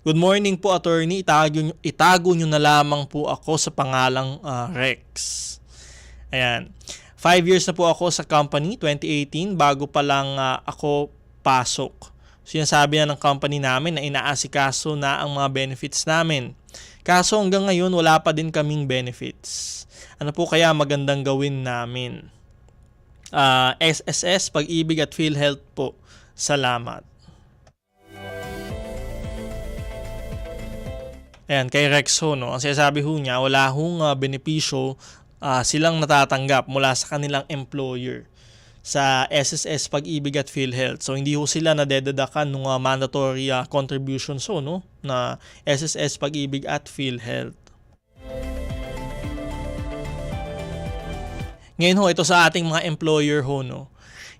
Good morning po, attorney. Itago, nyo- itago nyo na lamang po ako sa pangalang ah, Rex. Ayan. Five years na po ako sa company, 2018, bago pa lang ah, ako pasok. Sinasabi na ng company namin na inaasikaso na ang mga benefits namin. Kaso hanggang ngayon, wala pa din kaming benefits. Ano po kaya magandang gawin namin? Ah, SSS, Pag-ibig at PhilHealth po. Salamat. Ayan, kay Rexo, no, ang sinasabi ho niya, wala hong ah, benepisyo ah, silang natatanggap mula sa kanilang employer sa SSS Pag-ibig at PhilHealth. So hindi ho sila nadededakan ng ah, mandatory ah, contributions ho, no, na SSS Pag-ibig at PhilHealth. Ngayon ho, ito sa ating mga employer ho, no.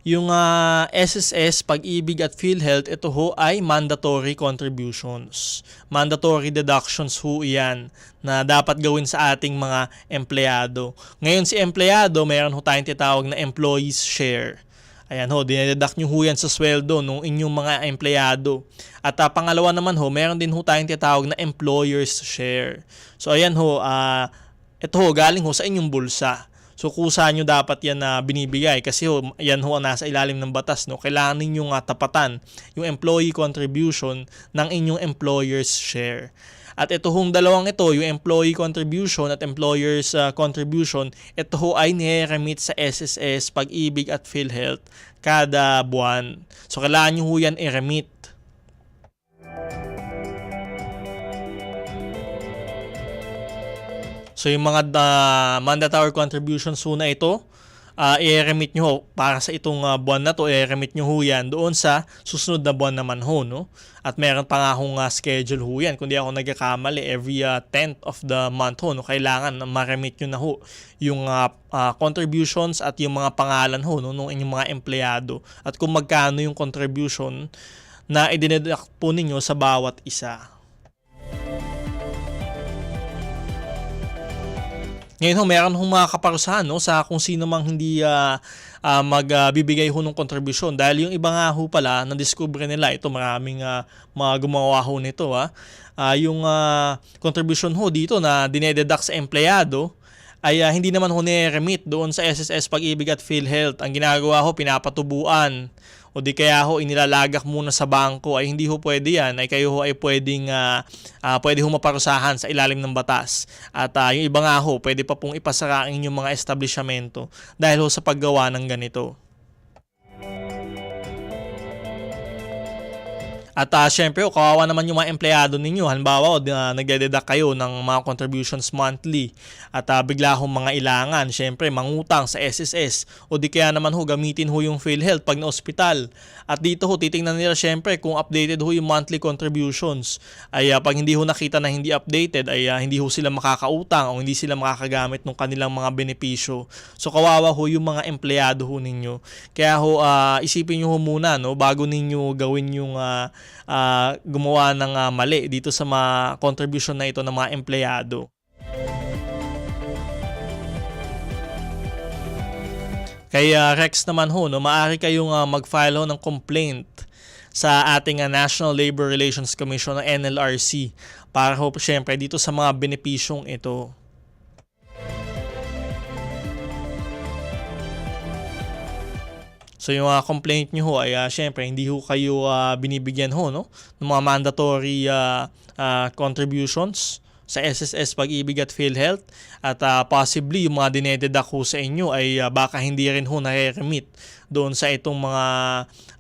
Yung ah, SSS, Pag-ibig at PhilHealth, ito ho ay mandatory contributions. Mandatory deductions ho yan na dapat gawin sa ating mga empleyado. Ngayon si empleyado, mayroon ho tayong tinatawag na employees share. Ayan ho, dinededuct nyo ho yan sa sweldo ng inyong mga empleyado. At ah, pangalawa naman ho, meron din ho tayong tinatawag na employers share. So ayan ho, ah, ito ho, galing ho sa inyong bulsa. So kusa nyo dapat yan na binibigay kasi ho, yan ho nasa ilalim ng batas. No? Kailangan ninyong uh, tapatan yung employee contribution ng inyong employer's share. At ito hong dalawang ito, yung employee contribution at employer's uh, contribution, ito ho ay nire-remit sa SSS, Pag-ibig at PhilHealth kada buwan. So kailangan nyo ho yan i-remit. So yung mga uh, mandatory contributions ho na ito, uh, i-remit nyo ho para sa itong uh, buwan na to, i-remit nyo ho yan doon sa susunod na buwan naman ho. No? At meron pa nga akong uh, schedule ho yan. Kung di ako nagkakamali, every uh, 10th of the month ho, no? kailangan na ma-remit nyo na ho yung uh, uh, contributions at yung mga pangalan ho no? ng inyong mga empleyado. At kung magkano yung contribution na idineduct po ninyo sa bawat isa. Ngayon ho, meron hong mga kaparusahan no, sa kung sino mang hindi uh, uh, magbibigay uh, ho ng kontribusyon. Dahil yung iba nga ho pala, na-discover nila, ito maraming uh, mga gumawa ho nito. Ha? Uh, yung uh, contribution ho dito na dinededuct sa empleyado, ay uh, hindi naman ho ni-remit doon sa SSS Pag-ibig at PhilHealth. Ang ginagawa ho, pinapatubuan o di kaya ho inilalagak muna sa bangko ay hindi ho pwede yan. Ay kayo ho ay pwedeng uh, uh, pwede ho maparusahan sa ilalim ng batas. At uh, yung iba nga ho pwede pa pong ipasara ang inyong mga establishmento dahil ho sa paggawa ng ganito At uh, syempre, kawawa naman yung mga empleyado ninyo. Halimbawa, oh, uh, nagdededuct kayo ng mga contributions monthly at uh, bigla hong mga ilangan. Syempre, mangutang sa SSS o di kaya naman ho, gamitin ho yung PhilHealth pag na-hospital. At dito ho, titingnan nila syempre kung updated ho yung monthly contributions. Ay uh, pag hindi ho nakita na hindi updated, ay uh, hindi ho sila makakautang o hindi sila makakagamit ng kanilang mga benepisyo. So kawawa ho yung mga empleyado ho ninyo. Kaya ho, uh, isipin nyo ho muna no, bago ninyo gawin yung uh, uh, gumawa ng uh, mali dito sa mga contribution na ito ng mga empleyado. Kaya Rex naman ho, no, maaari kayong uh, mag-file ho ng complaint sa ating uh, National Labor Relations Commission o NLRC para ho syempre dito sa mga benepisyong ito. So yung uh, complaint nyo ho ay uh, syempre hindi ho kayo uh, binibigyan ho no? Ng mga mandatory uh, uh, contributions sa SSS Pag-ibig at PhilHealth. At uh, possibly yung mga dinededuct ho sa inyo ay uh, baka hindi rin ho nare-remit doon sa itong mga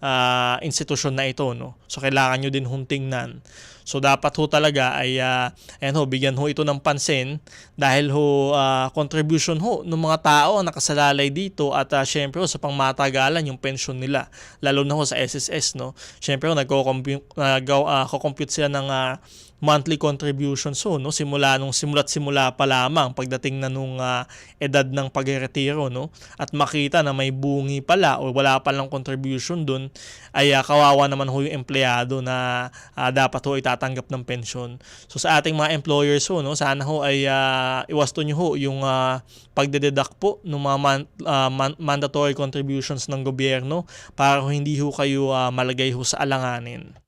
uh, institusyon na ito no. So kailangan nyo din hong tingnan. So dapat ho talaga ay uh, ayan ho, bigyan ho ito ng pansin dahil ho uh, contribution ho ng mga tao ang nakasalalay dito at uh, syempre ho, sa pangmatagalan yung pension nila lalo na ho sa SSS no. Syempre ho nagko-compute uh, sila ng uh, monthly contributions ho no simula nung simula't simula pa lamang pagdating na nung uh, edad ng pagretiro no at makita na may bungi pala o wala pa lang contribution doon ay uh, kawawa naman ho yung empleyado na uh, dapat ho itatanggap ng pensyon. So sa ating mga employers ho no sana ho ay uh, iwasto nyo ho yung uh, pagdededuct po ng mga man, uh, man, mandatory contributions ng gobyerno para ho hindi ho kayo uh, malagay ho sa alanganin